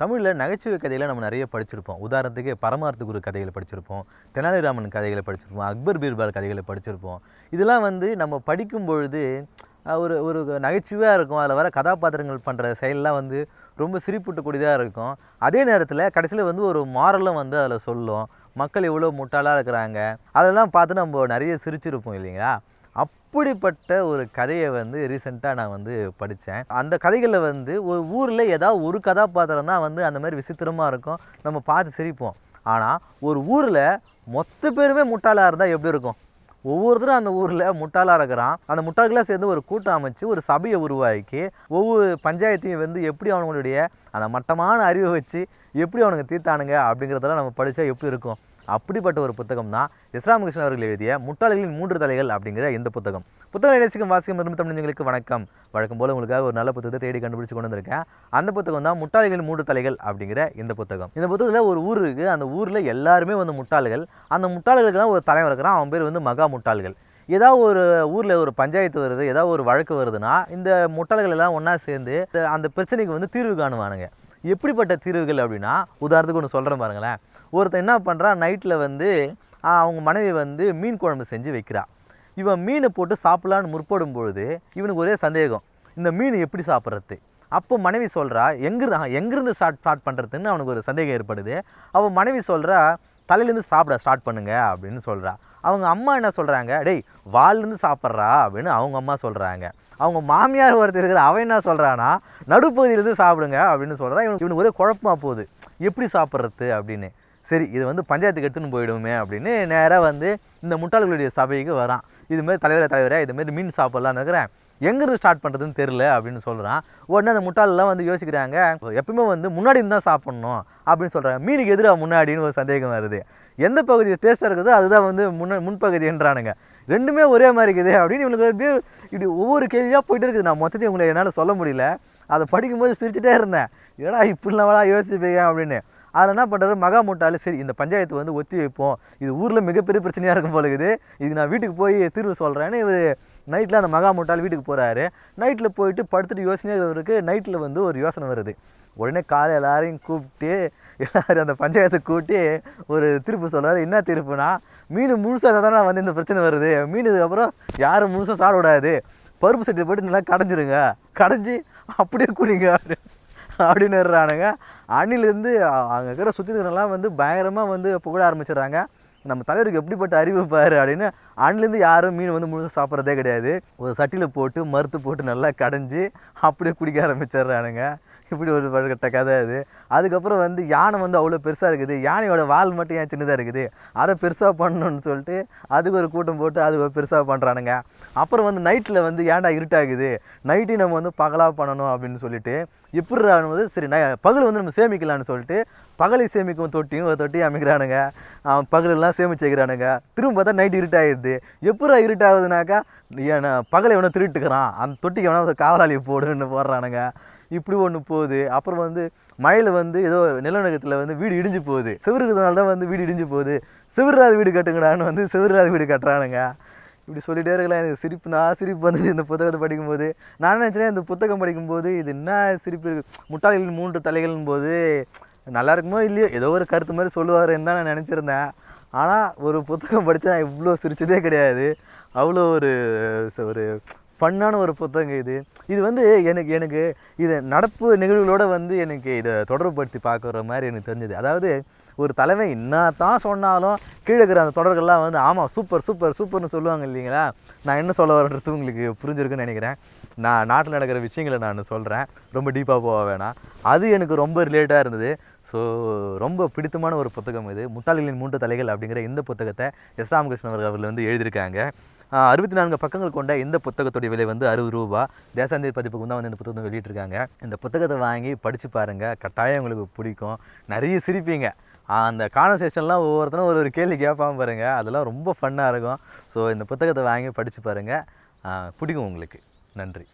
தமிழில் நகைச்சுவை கதைகளை நம்ம நிறைய படிச்சிருப்போம். உதாரணத்துக்கு பரமார்த்த குரு கதைகளை படிச்சிருப்போம். தெனாலிராமன் கதைகளை படிச்சிருப்போம். அக்பர் பீர்பால் கதைகளை படிச்சிருப்போம். இதெல்லாம் வந்து நம்ம படிக்கும் பொழுது ஒரு ஒரு நகைச்சுவையாக இருக்கும். அதில் வர கதாபாத்திரங்கள் பண்ணுற செயலெலாம் வந்து ரொம்ப சிரிப்பூட்டக்கூடியதாக இருக்கும். அதே நேரத்தில் கடைசியில் வந்து ஒரு மாரலும் வந்து அதில் சொல்லும். மக்கள் எவ்வளோ முட்டாளாக இருக்கிறாங்க. அதெல்லாம் பார்த்து நம்ம நிறைய சிரிச்சிருப்போம் இல்லைங்களா? அப்படிப்பட்ட ஒரு கதையை வந்து ரீசெண்டாக நான் வந்து படித்தேன். அந்த கதைகளில் வந்து ஒரு ஊரில் ஏதாவது ஒரு கதாபாத்திரம் தான் வந்து அந்த மாதிரி விசித்திரமாக இருக்கும். நம்ம பார்த்து சிரிப்போம். ஆனால் ஒரு ஊரில் மொத்த பேருமே முட்டாளாக இருந்தால் எப்படி இருக்கும்? ஒவ்வொருத்தரும் அந்த ஊரில் முட்டாளாக இருக்கிறான். அந்த முட்டாள்களாக சேர்ந்து ஒரு கூட்டம் அமைச்சு ஒரு சபையை உருவாக்கி ஒவ்வொரு பஞ்சாயத்தையும் வந்து எப்படி அவனுங்களுடைய அந்த மட்டமான அறிவை வச்சு எப்படி அவனுங்க தீர்த்தானுங்க அப்படிங்கிறதெல்லாம் நம்ம படித்தா எப்படி இருக்கும்? அப்படிப்பட்ட ஒரு புத்தகம் தான் இஸ்ராமகிருஷ்ணன் அவர்கள் எழுதிய முட்டாளிகளின் மூன்று தலைகள் அப்படிங்கிற இந்த புத்தகம். புத்தகம் நேசிக்கும் வாசிக்கும் விரும்பும் தமிழர்களுக்கு வணக்கம். வழக்கம் போல உங்களுக்காக ஒரு நல்ல புத்தகத்தை தேடி கண்டுபிடிச்சு கொண்டு வந்திருக்கேன். அந்த புத்தகம் தான் முட்டாளிகள் மூன்று தலைகள் அப்படிங்கிற இந்த புத்தகம். இந்த புத்தகத்தில் ஒரு ஊர் இருக்குது அந்த ஊரில் எல்லாருமே வந்து முட்டாள்கள். அந்த முட்டாள்களுக்கெல்லாம் ஒரு தலைவர் இருக்கிறான். அவன் பேர் வந்து மகா முட்டாள்கள். ஏதாவது ஒரு ஊரில் ஒரு பஞ்சாயத்து வருது ஏதாவது ஒரு வழக்கு வருதுன்னா இந்த முட்டாள்கள் எல்லாம் ஒன்றா சேர்ந்து அந்த பிரச்சனைக்கு வந்து தீர்வு காணுவானுங்க. எப்படிப்பட்ட தீர்வுகள் அப்படின்னா உதாரணத்துக்கு ஒன்று சொல்கிறேன் பாருங்களேன். ஒருத்தன் என்ன பண்ணுறான் நைட்டில் வந்து அவங்க மனைவி வந்து மீன் குழம்பு செஞ்சு வைக்கிறான் இவன் மீனை போட்டு சாப்பிட்லான்னு முற்படும் பொழுது இவனுக்கு ஒரே சந்தேகம். இந்த மீன் எப்படி சாப்பிட்றது? அப்போ மனைவி சொல்கிறா எங்கிருந்து எங்கிருந்து ஸ்டார்ட் ஸ்டார்ட் பண்ணுறதுன்னு அவனுக்கு ஒரு சந்தேகம் ஏற்படுது. அவன் மனைவி சொல்கிறா தலையிலேருந்து சாப்பிட ஸ்டார்ட் பண்ணுங்க அப்படின்னு சொல்கிறா அவங்க அம்மா என்ன சொல்கிறாங்க டேய் வால்லேருந்து சாப்பிட்றா அப்படின்னு அவங்க அம்மா சொல்கிறாங்க அவங்க மாமியார் ஒருத்தர் இருக்கிற அவன் என்ன சொல்கிறான்னா நடுப்பகுதியிலேருந்து சாப்பிடுங்க அப்படின்னு சொல்கிறான் இவனுக்கு இவனுக்கு ஒரே குழப்பமாக போகுது. எப்படி சாப்பிட்றது அப்படின்னு. சரி இது வந்து பஞ்சாயத்துக்கு எடுத்துன்னு போயிடுமே அப்படின்னு நேராக வந்து இந்த முட்டாள்களுடைய சபைக்கு வரான். இதுமாரி தலைவரே தலைவரே இதுமாரி மீன் சாப்பிட்லான்னு இருக்கிறேன். எங்கேருந்து ஸ்டார்ட் பண்ணுறதுன்னு தெரில அப்படின்னு சொல்கிறான் உடனே அந்த முட்டாளெலாம் வந்து யோசிக்கிறாங்க எப்பவுமே வந்து முன்னாடி தான் சாப்பிட்ணும் அப்படின்னு சொல்கிறாங்க மீனுக்கு எதிராக முன்னாடின்னு ஒரு சந்தேகம் வருது. எந்த பகுதி டேஸ்ட்டாக இருக்குதோ அதுதான் வந்து முன்ன முன்பகுதின்றானுங்க ரெண்டுமே ஒரே மாதிரி இருக்குது அப்படின்னு இவனுக்கு வந்து இப்படி ஒவ்வொரு கேள்வியாக போயிட்டு இருக்குது. நான் மொத்தத்தையும் உங்களை என்னால் சொல்ல முடியல. அதை படிக்கும்போது சிரிச்சுட்டே இருந்தேன். ஏடா இப்படிலாம் யோசிப்பீங்க அப்படின்னு. அதில் என்ன பண்ணுறாரு மகா மூட்டால் சரி இந்த பஞ்சாயத்து வந்து ஒத்தி வைப்போம். இது ஊரில் மிகப்பெரிய பிரச்சனையாக இருக்கும் போல இருக்குது. இது நான் வீட்டுக்கு போய் தீர்வு சொல்கிறேன்னு இவர் நைட்டில் அந்த மகா மூட்டால் வீட்டுக்கு போகிறாரு நைட்டில் போயிட்டு படுத்துட்டு யோசனையாக இவருக்கு நைட்டில் வந்து ஒரு யோசனை வருது. உடனே காலை எல்லாரையும் கூப்பிட்டு எல்லோரும் அந்த பஞ்சாயத்தை கூட்டி ஒரு திருப்பு சொல்கிறார் என்ன திருப்புனா மீன் முழுசாக தானே வந்து இந்த பிரச்சனை வருது. மீன் இதுக்கப்புறம் யாரும் முழுசாக சாப்பிட பருப்பு சட்டி போட்டு நல்லா கடைஞ்சிருங்க. கடைஞ்சி அப்படியே குடிங்க. அப்படின்னுறானுங்க அணிலேருந்து அங்கே இருக்கிற சுற்றி இருக்கிறவங்களாம் வந்து பயங்கரமாக வந்து புகழ ஆரம்பிச்சிடுறாங்க. நம்ம தலைவருக்கு எப்படிப்பட்ட அறிவு பாரு அப்படின்னு அண்ணிலேருந்து யாரும் மீன் வந்து முழுசாக சாப்பிட்றதே கிடையாது. ஒரு சட்டியில் போட்டு மறுத்து போட்டு நல்லா கடைஞ்சி அப்படியே குடிக்க ஆரம்பிச்சிடுறானுங்க. இப்படி ஒரு பழக்கட்ட கதை அது. அதுக்கப்புறம் வந்து யானை வந்து அவ்வளோ பெருசாக இருக்குது. யானையோட வால் மட்டும் ஏன் சின்னதாக இருக்குது? அதை பெருசாக பண்ணணும்னு சொல்லிட்டு அதுக்கு ஒரு கூட்டம் போட்டு அது ஒரு பெருசாக பண்ணுறானுங்க அப்புறம் வந்து நைட்டில் வந்து ஏன்டா இருட்டாகுது? நைட்டையும் நம்ம வந்து பகலாக பண்ணணும் அப்படின்னு சொல்லிட்டு இப்படி வந்து சரி ந பகல் வந்து நம்ம சேமிக்கலாம்னு சொல்லிட்டு பகலை சேமிக்கும் தொட்டியும் ஒரு தொட்டி அமைக்கிறானுங்க. பகலெல்லாம் சேமிச்சு வைக்கிறானுங்க. திரும்ப பார்த்தா நைட் இருட்டாகிடுது எப்படா இருட்டாகுதுனாக்கா ஏன்னா பகலை எவனோ திருட்டுக்கிறான். அந்த தொட்டிக்கு எவனோ ஒரு காவலாளி போடுன்னு போடுறானுங்க. இப்படி ஒன்று போகுது. அப்புறம் வந்து மழையில் வந்து ஏதோ நிலநடுக்கத்தில் வந்து வீடு இடிஞ்சு போகுது. செவுரு தான் வந்து வீடு இடிஞ்சு போகுது. செவிராத வீடு கட்டுங்கடான்னு வந்து செவிராத வீடு கட்டுறானுங்க. இப்படி சொல்லிட்டே இருக்கலாம். எனக்கு சிரிப்பு நான் சிரிப்பு வந்தது இந்த புத்தகத்தை படிக்கும்போது. நான் நினச்சேன் இந்த புத்தகம் படிக்கும்போது இது என்ன சிரிப்பு இருக்குது முட்டாளிகளின் மூன்று தலைகள்னும் போது நல்லா இருக்குமோ இல்லையோ? ஏதோ ஒரு கருத்து மாதிரி சொல்லுவாருன்னு தான் நான் நினச்சிருந்தேன். ஆனால் ஒரு புத்தகம் படித்தா நான் இவ்வளோ சிரிச்சதே கிடையாது. அவ்வளோ ஒரு ஒரு ஃபன்னான ஒரு புத்தகம் இது. இது வந்து எனக்கு எனக்கு இது நடப்பு நிகழ்வுகளோட வந்து எனக்கு இதை தொடர்புபடுத்தி பார்க்குற மாதிரி எனக்கு தெரிஞ்சது. அதாவது ஒரு தலைமை என்ன தான் சொன்னாலும் கீழே இருக்கிற அந்த தொடர்கள்லாம் வந்து ஆமாம் சூப்பர் சூப்பர் சூப்பர்னு சொல்லுவாங்க இல்லைங்களா? நான் என்ன சொல்ல வரன்றது உங்களுக்கு புரிஞ்சிருக்குன்னு நினைக்கிறேன். நான் நாட்டில் நடக்கிற விஷயங்களை நான் சொல்கிறேன் ரொம்ப டீப்பாக போக வேணாம். அது எனக்கு ரொம்ப ரிலேட்டாக இருந்தது. ஸோ ரொம்ப பிடித்தமான ஒரு புத்தகம் இது. முத்தாளிகளின் மூன்று தலைகள் அப்படிங்கிற இந்த புத்தகத்தை எஸ் ராமகிருஷ்ணன் அவர்கள் அவர்கள் வந்து எழுதியிருக்காங்க. அறுபத்தி நான்கு பக்கங்கள் கொண்ட இந்த புத்தகத்துடைய விலை வந்து அறுபது ரூபா. தேசாந்திரி பதிப்புக்கு தான் வந்து இந்த புத்தகத்தை வெளியிட்டிருக்காங்க. இந்த புத்தகத்தை வாங்கி படித்து பாருங்கள் கட்டாயம் உங்களுக்கு பிடிக்கும். நிறைய சிரிப்பீங்க. அந்த கான்வர்சேஷன்லாம் ஒவ்வொருத்தரும் ஒரு ஒரு கேள்வி கேட்பாம பாருங்கள் அதெல்லாம் ரொம்ப ஃபன்னாக இருக்கும். ஸோ இந்த புத்தகத்தை வாங்கி படித்து பாருங்கள் பிடிக்கும் உங்களுக்கு. நன்றி.